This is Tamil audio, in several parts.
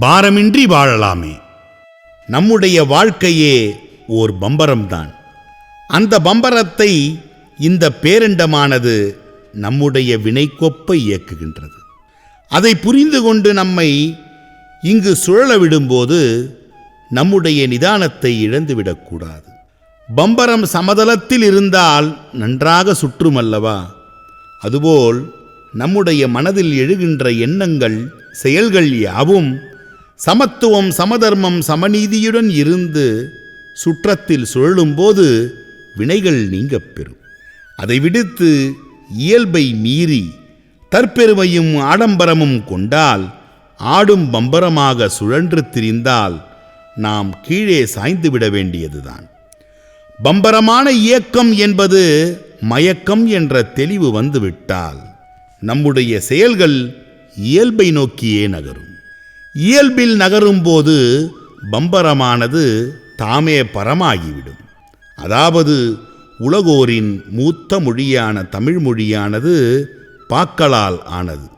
பாரமின்றி வாழலாமே. நம்முடைய வாழ்க்கையே ஓர் பம்பரம்தான். அந்த பம்பரத்தை இந்த பேரண்டமானது நம்முடைய வினைக்கொப்பை இயக்குகின்றது. அதை புரிந்து கொண்டு நம்மை இங்கு சுழல விடும்போது நம்முடைய நிதானத்தை இழந்துவிடக்கூடாது பம்பரம் சமதளத்தில் இருந்தால் நன்றாக சுற்றுமல்லவா? அதுபோல் நம்முடைய மனதில் எழுகின்ற எண்ணங்கள் செயல்கள் யாவும் சமத்துவம் சமதர்மம் சமநீதியுடன் இருந்து சுற்றத்தில் சுழலும்போது வினைகள் நீங்கப் பெறும். அதை விடுத்து இயல்பை மீறி தற்பெருமையும் ஆடம்பரமும் கொண்டால் ஆடும் பம்பரமாக சுழன்று திரிந்தால் நாம் கீழே சாய்ந்து விட வேண்டியதுதான். பம்பரமான இயக்கம் என்பது மயக்கம் என்ற தெளிவு வந்துவிட்டால் நம்முடைய செயல்கள் இயல்பை நோக்கியே நகரும். இயல்பில் நகரும்போது பம்பரமானது தாமே பரமாகிவிடும். அதாவது உலகோரின் மூத்த மொழியான தமிழ் மொழியானது பாக்களால் ஆனது.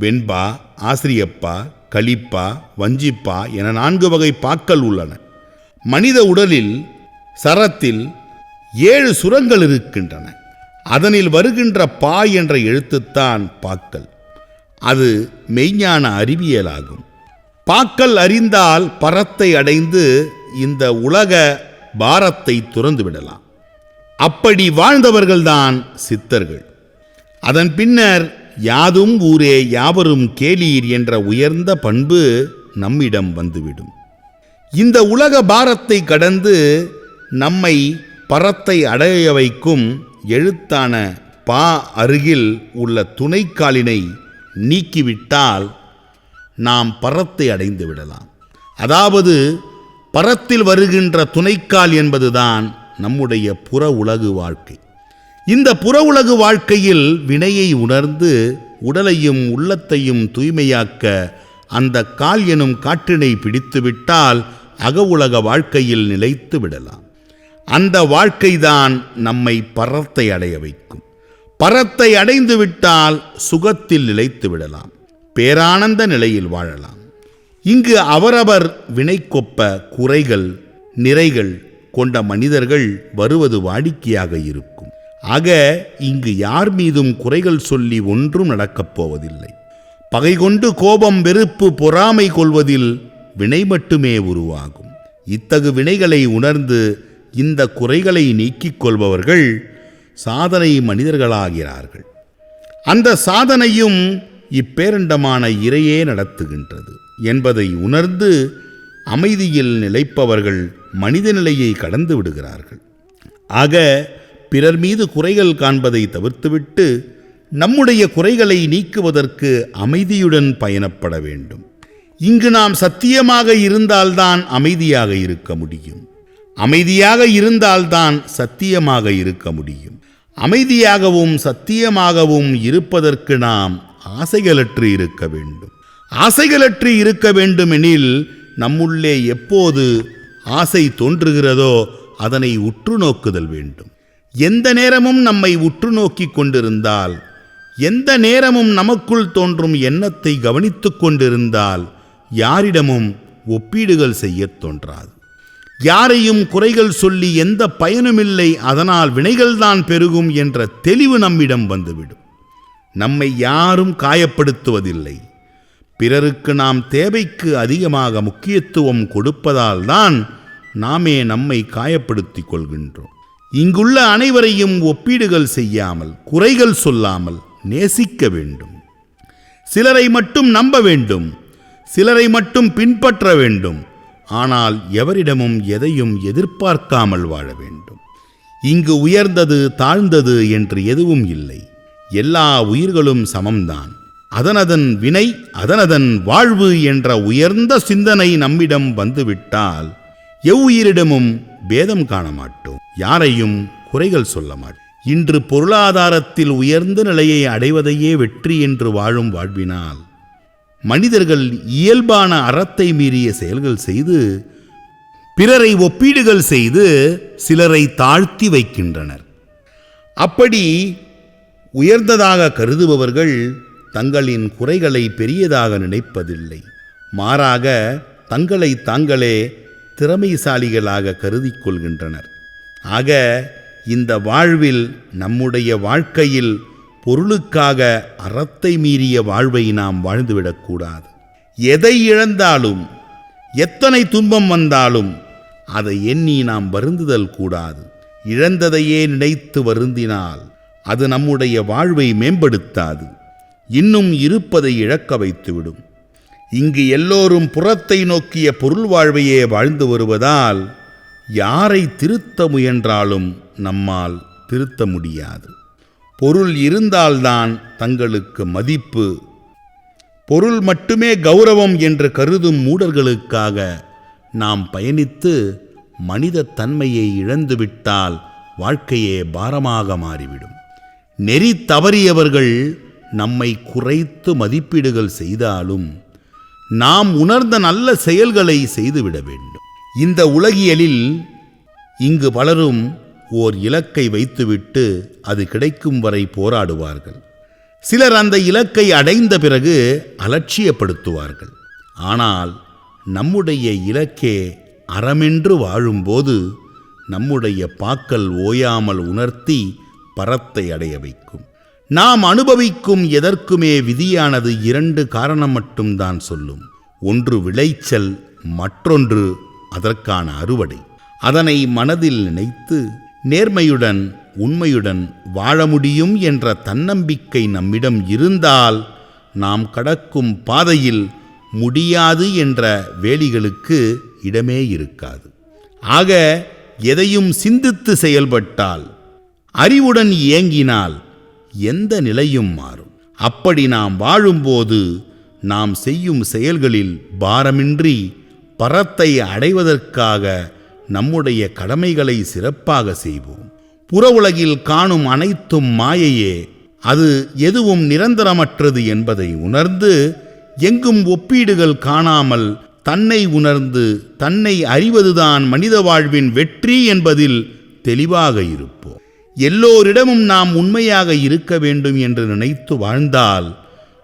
வெண்பா ஆசிரியப்பா கலிப்பா வஞ்சிப்பா என நான்கு வகை பாக்கள் உள்ளன. மனித உடலில் சரத்தில் ஏழு சுரங்கள் இருக்கின்றன. அதனில் வருகின்ற பா என்ற எழுத்துத்தான் பாக்கள். அது மெய்ஞான அறிவியலாகும். பாக்கல் அறிந்தால் பரத்தை அடைந்து இந்த உலக பாரத்தை துறந்து விடலாம். அப்படி வாழ்ந்தவர்கள்தான் சித்தர்கள். அதன் பின்னர் யாதும் ஊரே யாவரும் கேளீர் என்ற உயர்ந்த பண்பு நம்மிடம் வந்துவிடும். இந்த உலக பாரத்தை கடந்து நம்மை பரத்தை அடைய வைக்கும் எழுத்தான பா அருகில் உள்ள துணைக்காலினை நீக்கிவிட்டால் நாம் பரத்தை அடைந்து விடலாம். அதாவது பரத்தில் வருகின்ற துணைக்கால் என்பதுதான் நம்முடைய புற உலகு வாழ்க்கை. இந்த புற உலகு வாழ்க்கையில் வினையை உணர்ந்து உடலையும் உள்ளத்தையும் தூய்மையாக்க அந்த கால் எனும் காற்றினை பிடித்துவிட்டால் அக உலக வாழ்க்கையில் நிலைத்து விடலாம். அந்த வாழ்க்கைதான் நம்மை பரத்தை அடைய வைக்கும். பரத்தை அடைந்து விட்டால் சுகத்தில் நிலைத்து விடலாம். பேரானந்த நிலையில் வாழலாம். இங்கு அவரவர் வினைக்கொப்ப குறைகள் நிறைகள் கொண்ட மனிதர்கள் வருவது வாடிக்கையாக இருக்கும். ஆக இங்கு யார் மீதும் குறைகள் சொல்லி ஒன்றும் நடக்கப் போவதில்லை. பகை கொண்டு கோபம் வெறுப்பு பொறாமை கொள்வதில் வினை மட்டுமே உருவாகும். இத்தகு வினைகளை உணர்ந்து இந்த குறைகளை நீக்கிக் கொள்பவர்கள் சாதனை மனிதர்களாகிறார்கள். அந்த சாதனையும் இப்பேரண்டமான இறையே நடத்துகின்றது என்பதை உணர்ந்து அமைதியில் நிலைப்பவர்கள் மனித நிலையை கடந்து விடுகிறார்கள். ஆக பிறர் மீது குறைகள் காண்பதை தவிர்த்துவிட்டு நம்முடைய குறைகளை நீக்குவதற்கு அமைதியுடன் பயணப்பட வேண்டும். இங்கு நாம் சத்தியமாக இருந்தால்தான் அமைதியாக இருக்க முடியும். அமைதியாக இருந்தால்தான் சத்தியமாக இருக்க முடியும். அமைதியாகவும் சத்தியமாகவும் இருப்பதற்கு நாம் ஆசைகளற்று இருக்க வேண்டும். ஆசைகளற்று இருக்க வேண்டுமெனில் நம்முள்ளே எப்போது ஆசை தோன்றுகிறதோ அதனை உற்று நோக்குதல் வேண்டும். எந்த நேரமும் நம்மை உற்று நோக்கி கொண்டிருந்தால் எந்த நேரமும் நமக்குள் தோன்றும் எண்ணத்தை கவனித்து கொண்டிருந்தால் யாரிடமும் ஒப்பீடுகள் செய்யத் தோன்றாது. யாரையும் குறைகள் சொல்லி எந்த பயனுமில்லை அதனால் வினைகள்தான் பெருகும் என்ற தெளிவு நம்மிடம் வந்துவிடும். நம்மை யாரும் காயப்படுத்துவதில்லை. பிறருக்கு நாம் தேவைக்கு அதிகமாக முக்கியத்துவம் கொடுப்பதால் தான் நாமே நம்மை காயப்படுத்திக் கொள்கின்றோம். இங்குள்ள அனைவரையும் ஒப்பீடுகள் செய்யாமல் குறைகள் சொல்லாமல் நேசிக்க வேண்டும். சிலரை மட்டும் நம்ப வேண்டும் சிலரை மட்டும் பின்பற்ற வேண்டும். ஆனால் எவரிடமும் எதையும் எதிர்பார்க்காமல் வாழ வேண்டும். இங்கு உயர்ந்தது தாழ்ந்தது என்று எதுவும் இல்லை. எல்லா உயிர்களும் சமம்தான். அதனதன் வினை அதனதன் வாழ்வு என்ற உயர்ந்த சிந்தனை நம்மிடம் வந்துவிட்டால் எவ்வுயிரிடமும் பேதம் காண மாட்டோம் யாரையும் குறைகள் சொல்ல மாட்டோம் இன்று பொருளாதாரத்தில் உயர்ந்த நிலையை அடைவதையே வெற்றி என்று வாழும் வாழ்வினால் மனிதர்கள் இயல்பான அறத்தை மீறிய செயல்கள் செய்து பிறரை ஒப்பீடுகள் செய்து சிலரை தாழ்த்தி வைக்கின்றனர். அப்படி உயர்ந்ததாக கருதுபவர்கள் தங்களின் குறைகளை பெரியதாக நினைப்பதில்லை. மாறாக தங்களை தாங்களே திறமைசாலிகளாக கருதி கொள்கின்றனர். ஆக இந்த வாழ்வில் நம்முடைய வாழ்க்கையில் பொருளுக்காக அறத்தை மீறிய வாழ்வை நாம் வாழ்ந்துவிடக்கூடாது எதை இழந்தாலும் எத்தனை துன்பம் வந்தாலும் அதை எண்ணி நாம் வருந்துதல் கூடாது. இழந்ததையே நினைத்து வருந்தினால் அது நம்முடைய வாழ்வை மேம்படுத்தாது. இன்னும் இருப்பதை இழக்க வைத்துவிடும். இங்கு எல்லோரும் புறத்தை நோக்கிய பொருள் வாழ்வையே வாழ்ந்து வருவதால் யாரை திருத்த முயன்றாலும் நம்மால் திருத்த முடியாது. பொருள் இருந்தால்தான் தங்களுக்கு மதிப்பு. பொருள் மட்டுமே கௌரவம் என்று கருதும் மூடர்களுக்காக நாம் பயணித்து மனித தன்மையை இழந்துவிட்டால் வாழ்க்கையே பாரமாக மாறிவிடும். நெறி தவறியவர்கள் நம்மை குறைத்து மதிப்பீடுகள் செய்தாலும் நாம் உணர்ந்த நல்ல செயல்களை செய்துவிட வேண்டும். இந்த உலகியலில் இங்கு பலரும் ஓர் இலக்கை வைத்துவிட்டு அது கிடைக்கும் வரை போராடுவார்கள். சிலர் அந்த இலக்கை அடைந்த பிறகு அலட்சியப்படுத்துவார்கள். ஆனால் நம்முடைய இலக்கே அறமென்று வாழும்போது நம்முடைய பாக்கல் ஓயாமல் உணர்த்தி பரத்தை அடைய வைக்கும். நாம் அனுபவிக்கும் எதற்குமே விதியானது இரண்டு காரணம் மட்டும்தான் சொல்லும். ஒன்று விளைச்சல் மற்றொன்று அதற்கான அறுவடை. அதனை மனதில் நினைத்து நேர்மையுடன் உண்மையுடன் வாழ முடியும் என்ற தன்னம்பிக்கை நம்மிடம் இருந்தால் நாம் கடக்கும் பாதையில் முடியாது என்ற வேலிகளுக்கு இடமே இருக்காது. ஆக எதையும் சிந்தித்து செயல்பட்டால் அறிவுடன் இயங்கினால் எந்த நிலையும் மாறும். அப்படி நாம் வாழும்போது நாம் செய்யும் செயல்களில் பாரமின்றி பரத்தை அடைவதற்காக நம்முடைய கடமைகளை சிறப்பாக செய்வோம். புற உலகில் காணும் அனைத்தும் மாயையே அது எதுவும் நிரந்தரமற்றது என்பதை உணர்ந்து எங்கும் ஒப்பீடுகள் காணாமல் தன்னை உணர்ந்து தன்னை அறிவதுதான் மனித வாழ்வின் வெற்றி என்பதில் தெளிவாக இருப்போம். எல்லோரிடமும் நாம் உண்மையாக இருக்க வேண்டும் என்று நினைத்து வாழ்ந்தால்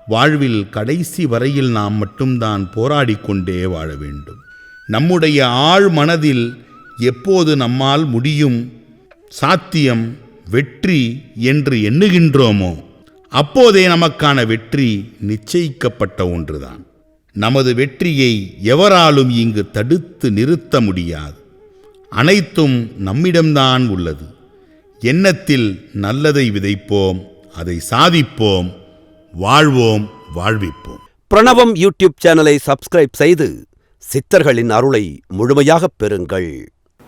வாழ்வில் கடைசி வரையில் நாம் மட்டும்தான் போராடிக் கொண்டே வாழ வேண்டும். நம்முடைய ஆழ் மனதில் எப்போது நம்மால் முடியும் சாத்தியம் வெற்றி என்று எண்ணுகின்றோமோ அப்போதே நமக்கான வெற்றி நிச்சயிக்கப்பட்ட ஒன்றுதான். நமது வெற்றியை எவராலும் இங்கு தடுத்து நிறுத்த முடியாது. அனைத்தும் நம்மிடம்தான் உள்ளது. எண்ணத்தில் நல்லதை விதைப்போம் அதை சாதிப்போம் வாழ்வோம் வாழ்விப்போம். பிரணவம் யூடியூப் சேனலை சப்ஸ்கிரைப் செய்து சித்தர்களின் அருளை முழுமையாகப் பெறுங்கள்.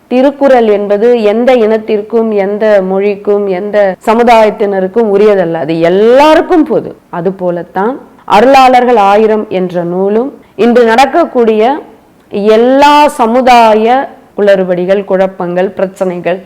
திருக்குறள் என்பது எந்த இனத்திற்கும் எந்த மொழிக்கும் எந்த சமுதாயத்தினருக்கும் உரியதல்ல. அது எல்லாருக்கும் பொது அது போலத்தான் அருளாளர்கள் ஆயிரம் என்ற நூலும் இன்று நடக்கக்கூடிய எல்லா சமுதாய குளறுபடிகள் குழப்பங்கள் பிரச்சனைகள்